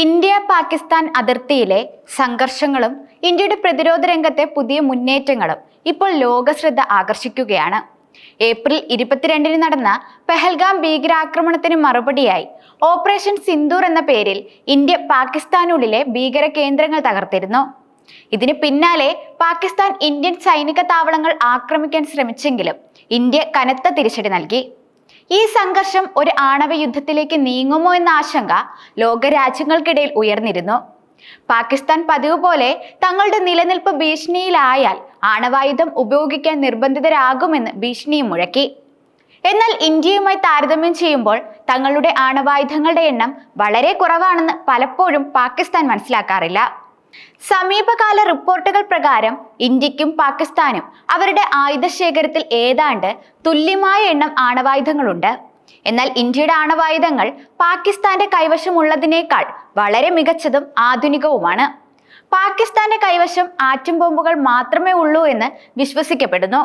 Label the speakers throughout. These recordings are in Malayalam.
Speaker 1: ഇന്ത്യ പാകിസ്ഥാൻ അതിർത്തിയിലെ സംഘർഷങ്ങളും ഇന്ത്യയുടെ പ്രതിരോധ രംഗത്തെ പുതിയ മുന്നേറ്റങ്ങളും ഇപ്പോൾ ലോകശ്രദ്ധ ആകർഷിക്കുകയാണ്. ഏപ്രിൽ ഇരുപത്തിരണ്ടിന് നടന്ന പെഹൽഗാം ഭീകരാക്രമണത്തിന് മറുപടിയായി ഓപ്പറേഷൻ സിന്ദൂർ എന്ന പേരിൽ ഇന്ത്യ പാകിസ്ഥാനുള്ളിലെ ഭീകര കേന്ദ്രങ്ങൾ തകർത്തിരുന്നു. ഇതിന് പിന്നാലെ പാകിസ്ഥാൻ ഇന്ത്യൻ സൈനിക താവളങ്ങൾ ആക്രമിക്കാൻ ശ്രമിച്ചെങ്കിലും ഇന്ത്യ കനത്ത തിരിച്ചടി നൽകി. ഈ സംഘർഷം ഒരു ആണവ യുദ്ധത്തിലേക്ക് നീങ്ങുമോ എന്ന ആശങ്ക ലോകരാജ്യങ്ങൾക്കിടയിൽ ഉയർന്നിരുന്നു. പാകിസ്ഥാൻ പതിവ് പോലെ തങ്ങളുടെ നിലനിൽപ്പ് ഭീഷണിയിലായാൽ ആണവായുധം ഉപയോഗിക്കാൻ നിർബന്ധിതരാകുമെന്ന് ഭീഷണിയും മുഴക്കി. എന്നാൽ ഇന്ത്യയുമായി താരതമ്യം ചെയ്യുമ്പോൾ തങ്ങളുടെ ആണവായുധങ്ങളുടെ എണ്ണം വളരെ കുറവാണെന്ന് പലപ്പോഴും പാകിസ്ഥാൻ മനസ്സിലാക്കാറില്ല. സമീപകാല റിപ്പോർട്ടുകൾ പ്രകാരം ഇന്ത്യക്കും പാകിസ്ഥാനും അവരുടെ ആയുധ ശേഖരത്തിൽ ഏതാണ്ട് തുല്യമായ എണ്ണം ആണവായുധങ്ങളുണ്ട്. എന്നാൽ ഇന്ത്യയുടെ ആണവായുധങ്ങൾ പാകിസ്ഥാന്റെ കൈവശമുള്ളതിനേക്കാൾ വളരെ മികച്ചതും ആധുനികവുമാണ്. പാകിസ്ഥാന്റെ കൈവശം ആറ്റം ബോംബുകൾ മാത്രമേ ഉള്ളൂ എന്ന് വിശ്വസിക്കപ്പെടുന്നു.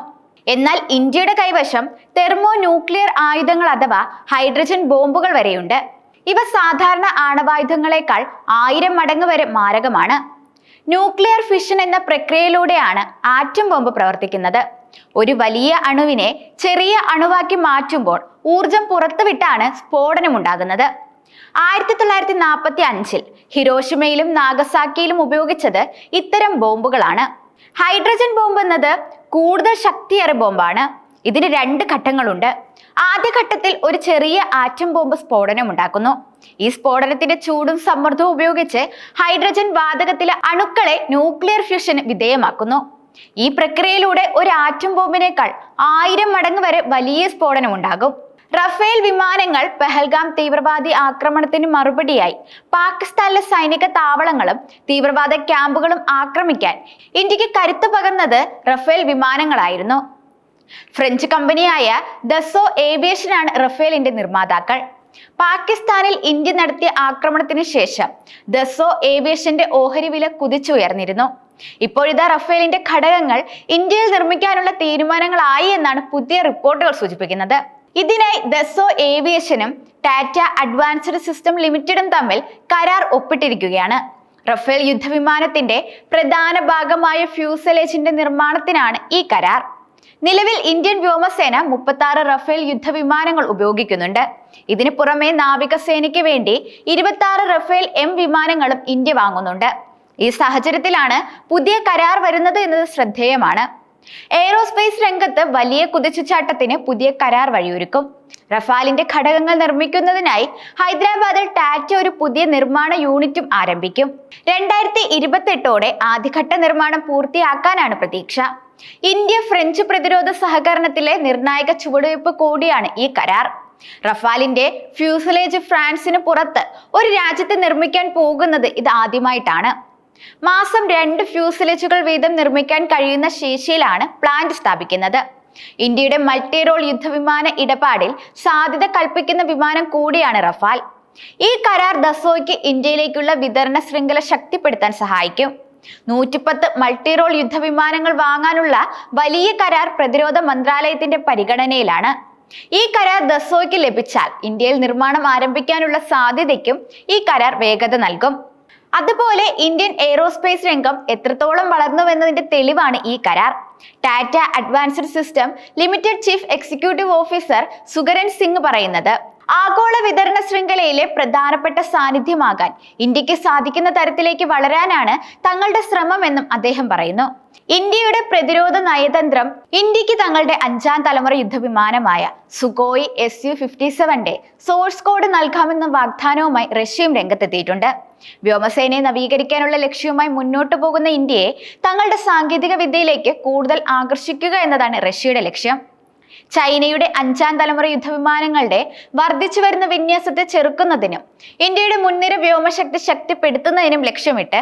Speaker 1: എന്നാൽ ഇന്ത്യയുടെ കൈവശം തെർമോ ന്യൂക്ലിയർ ആയുധങ്ങൾ അഥവാ ഹൈഡ്രജൻ ബോംബുകൾ വരെയുണ്ട്. ഇവ സാധാരണ ആണവായുധങ്ങളെക്കാൾ ആയിരം മടങ്ങ് വരെ മാരകമാണ്. ന്യൂക്ലിയർ ഫിഷൻ എന്ന പ്രക്രിയയിലൂടെയാണ് ആറ്റം ബോംബ് പ്രവർത്തിക്കുന്നത്. ഒരു വലിയ അണുവിനെ ചെറിയ അണുവാക്കി മാറ്റുമ്പോൾ ഊർജം പുറത്തുവിട്ടാണ് സ്ഫോടനം ഉണ്ടാകുന്നത്. ആയിരത്തി തൊള്ളായിരത്തി നാൽപ്പത്തി അഞ്ചിൽ ഹിരോഷിമയിലും നാഗസാക്കിയിലും ഉപയോഗിച്ചത് ഇത്തരം ബോംബുകളാണ്. ഹൈഡ്രജൻ ബോംബ് എന്നത് കൂടുതൽ ശക്തിയേറെ ബോംബാണ്. ഇതിന് രണ്ട് ഘട്ടങ്ങളുണ്ട്. ആദ്യ ഘട്ടത്തിൽ ഒരു ചെറിയ ആറ്റം ബോംബ് സ്ഫോടനം ഉണ്ടാക്കുന്നു. ഈ സ്ഫോടനത്തിന്റെ ചൂടും സമ്മർദ്ദവും ഉപയോഗിച്ച് ഹൈഡ്രജൻ വാതകത്തിലെ അണുക്കളെ ന്യൂക്ലിയർ ഫ്യൂഷന് വിധേയമാക്കുന്നു. ഈ പ്രക്രിയയിലൂടെ ഒരു ആറ്റം ബോംബിനേക്കാൾ ആയിരം മടങ്ങ് വരെ വലിയ സ്ഫോടനം ഉണ്ടാകും. റഫേൽ വിമാനങ്ങൾ പെഹൽഗാം തീവ്രവാദി ആക്രമണത്തിന് മറുപടിയായി പാകിസ്ഥാനിലെ സൈനിക താവളങ്ങളും തീവ്രവാദ ക്യാമ്പുകളും ആക്രമിക്കാൻ ഇന്ത്യയ്ക്ക് കരുത്ത് പകർന്നത് റഫേൽ വിമാനങ്ങളായിരുന്നു. ഫ്രഞ്ച് കമ്പനിയായ ദസോ ഏവിയേഷനാണ് റഫേലിന്റെ നിർമ്മാതാക്കൾ. പാകിസ്ഥാനിൽ ഇന്ത്യ നടത്തിയ ആക്രമണത്തിന് ശേഷം ദസോ ഏവിയേഷന്റെ ഓഹരി വില കുതിച്ചുയർന്നിരുന്നു. ഇപ്പോഴിതാ റഫേലിന്റെ ഘടകങ്ങൾ ഇന്ത്യയിൽ നിർമ്മിക്കാനുള്ള തീരുമാനങ്ങളായി എന്നാണ് പുതിയ റിപ്പോർട്ടുകൾ സൂചിപ്പിക്കുന്നത്. ഇതിനായി ദസോ ഏവിയേഷനും ടാറ്റ അഡ്വാൻസ്ഡ് സിസ്റ്റം ലിമിറ്റഡും തമ്മിൽ കരാർ ഒപ്പിട്ടിരിക്കുകയാണ്. റഫേൽ യുദ്ധവിമാനത്തിന്റെ പ്രധാന ഭാഗമായ ഫ്യൂസലേജിന്റെ നിർമ്മാണത്തിനാണ് ഈ കരാർ. നിലവിൽ ഇന്ത്യൻ വ്യോമസേന മുപ്പത്തി ആറ് റഫേൽ യുദ്ധവിമാനങ്ങൾ ഉപയോഗിക്കുന്നുണ്ട്. ഇതിനു പുറമെ നാവികസേനയ്ക്ക് വേണ്ടി ഇരുപത്തി ആറ് റഫേൽ എം വിമാനങ്ങളും ഇന്ത്യ വാങ്ങുന്നുണ്ട്. ഈ സാഹചര്യത്തിലാണ് പുതിയ കരാർ വരുന്നത് എന്നത് ശ്രദ്ധേയമാണ്. എയ്റോസ്പേസ് രംഗത്ത് വലിയ കുതിച്ചുചാട്ടത്തിന് പുതിയ കരാർ വഴിയൊരുക്കും. റഫാലിന്റെ ഘടകങ്ങൾ നിർമ്മിക്കുന്നതിനായി ഹൈദരാബാദിൽ ടാറ്റ ഒരു പുതിയ നിർമ്മാണ യൂണിറ്റും ആരംഭിക്കും. രണ്ടായിരത്തി ഇരുപത്തെട്ടോടെ ആദ്യഘട്ട നിർമ്മാണം പൂർത്തിയാക്കാനാണ് പ്രതീക്ഷ. ഇന്ത്യ ഫ്രഞ്ച് പ്രതിരോധ സഹകരണത്തിലെ നിർണായക ചുവടുവയ്പ് കൂടിയാണ് ഈ കരാർ. റഫാലിന്റെ ഫ്യൂസലേജ് ഫ്രാൻസിന് പുറത്ത് ഒരു രാജ്യത്ത് നിർമ്മിക്കാൻ പോകുന്നത് ഇത് ആദ്യമായിട്ടാണ്. മാസം രണ്ട് ഫ്യൂസലേജുകൾ വീതം നിർമ്മിക്കാൻ കഴിയുന്ന ശേഷിയിലാണ് പ്ലാന്റ് സ്ഥാപിക്കുന്നത്. ഇന്ത്യയുടെ മൾട്ടി റോൾ യുദ്ധവിമാന ഇടപാടിൽ സാധ്യത കൽപ്പിക്കുന്ന വിമാനം കൂടിയാണ് റഫാൽ. ഈ കരാർ ദസോയ്ക്ക് ഇന്ത്യയിലേക്കുള്ള വിതരണ ശൃംഖല ശക്തിപ്പെടുത്താൻ സഹായിക്കും. നൂറ്റിപ്പത്ത് മൾട്ടി റോൾ യുദ്ധവിമാനങ്ങൾ വാങ്ങാനുള്ള വലിയ കരാർ പ്രതിരോധ മന്ത്രാലയത്തിന്റെ പരിഗണനയിലാണ്. ഈ കരാർ ദസോയ്ക്ക് ലഭിച്ചാൽ ഇന്ത്യയിൽ നിർമ്മാണം ആരംഭിക്കാനുള്ള സാധ്യതയ്ക്കും ഈ കരാർ വേഗത നൽകും. അതുപോലെ ഇന്ത്യൻ എയ്റോസ്പേസ് രംഗം എത്രത്തോളം വളർന്നുവെന്നതിന്റെ തെളിവാണ് ഈ കരാർ. Tata advanced system limited chief executive officer Sukaran Singh പറയുന്നത്. ആഗോള വിതരണ ശൃംഖലയിലെ പ്രധാനപ്പെട്ട സാന്നിധ്യമാകാൻ ഇന്ത്യയ്ക്ക് സാധിക്കുന്ന തരത്തിലേക്ക് വളരാനാണ് തങ്ങളുടെ ശ്രമമെന്നും അദ്ദേഹം പറയുന്നു. ഇന്ത്യയുടെ പ്രതിരോധ നയതന്ത്രം ഇന്ത്യയ്ക്ക് തങ്ങളുടെ അഞ്ചാം തലമുറ യുദ്ധവിമാനമായ സുഗോയ് എസ് യു ഫിഫ്റ്റി സെവന്റെ സോഴ്സ് കോഡ് നൽകാമെന്ന വാഗ്ദാനവുമായി റഷ്യയും രംഗത്തെത്തിയിട്ടുണ്ട്. വ്യോമസേനയെ നവീകരിക്കാനുള്ള ലക്ഷ്യവുമായി മുന്നോട്ടു പോകുന്ന ഇന്ത്യയെ തങ്ങളുടെ സാങ്കേതിക വിദ്യയിലേക്ക് കൂടുതൽ ആകർഷിക്കുക എന്നതാണ് റഷ്യയുടെ ലക്ഷ്യം. ചൈനയുടെ അഞ്ചാം തലമുറ യുദ്ധവിമാനങ്ങളുടെ വർദ്ധിച്ചു വരുന്ന വിന്യാസത്തെ ചെറുക്കുന്നതിനും ഇന്ത്യയുടെ മുൻനിര വ്യോമശക്തി ശക്തിപ്പെടുത്തുന്നതിനും ലക്ഷ്യമിട്ട്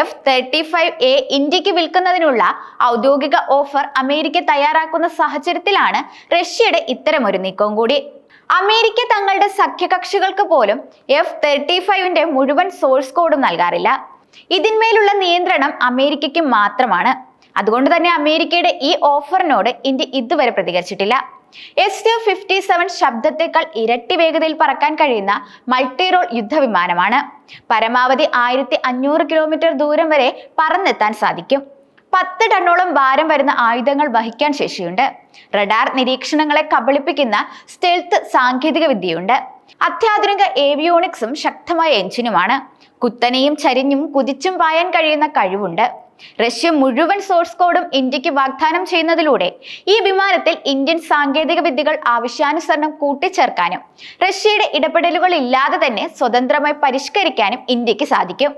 Speaker 1: എഫ് തേർട്ടി ഫൈവ് എ ഇന്ത്യയ്ക്ക് വിൽക്കുന്നതിനുള്ള ഔദ്യോഗിക ഓഫർ അമേരിക്ക തയ്യാറാക്കുന്ന സാഹചര്യത്തിലാണ് റഷ്യയുടെ ഇത്തരമൊരു നീക്കവും കൂടി. അമേരിക്ക തങ്ങളുടെ സഖ്യകക്ഷികൾക്ക് പോലും എഫ് തേർട്ടി ഫൈവിന്റെ മുഴുവൻ സോഴ്സ് കോഡും നൽകാറില്ല. ഇതിന്മേലുള്ള നിയന്ത്രണം അമേരിക്കയ്ക്ക് മാത്രമാണ്. അതുകൊണ്ട് തന്നെ അമേരിക്കയുടെ ഈ ഓഫറിനോട് ഇന്ത്യ ഇതുവരെ പ്രതികരിച്ചിട്ടില്ല. എസ് യു ഫിഫ്റ്റി സെവൻ ശബ്ദത്തെക്കാൾ ഇരട്ടി വേഗതയിൽ പറക്കാൻ കഴിയുന്ന മൾട്ടി റോൾ യുദ്ധവിമാനമാണ്. പരമാവധി ആയിരത്തി അഞ്ഞൂറ് കിലോമീറ്റർ ദൂരം വരെ പറന്നെത്താൻ സാധിക്കും. പത്ത് ടണ്ണോളം ഭാരം വരുന്ന ആയുധങ്ങൾ വഹിക്കാൻ ശേഷിയുണ്ട്. റഡാർ നിരീക്ഷണങ്ങളെ കബളിപ്പിക്കുന്ന സ്റ്റെൽത്ത് സാങ്കേതിക വിദ്യയുണ്ട്. അത്യാധുനിക ഏവിയോണിക്സും ശക്തമായ എഞ്ചിനുമാണ്. കുത്തനെയും ചരിഞ്ഞും കുതിച്ചും പായാൻ കഴിയുന്ന കഴിവുണ്ട്. റഷ്യ മുഴുവൻ സോഴ്സ് കോഡും ഇന്ത്യയ്ക്ക് വാഗ്ദാനം ചെയ്യുന്നതിലൂടെ ഈ വിമാനത്തിൽ ഇന്ത്യൻ സാങ്കേതിക വിദ്യകൾ ആവശ്യാനുസരണം കൂട്ടിച്ചേർക്കാനും റഷ്യയുടെ ഇടപെടലുകൾ ഇല്ലാതെ തന്നെ സ്വതന്ത്രമായി പരിഷ്കരിക്കാനും ഇന്ത്യയ്ക്ക് സാധിക്കും.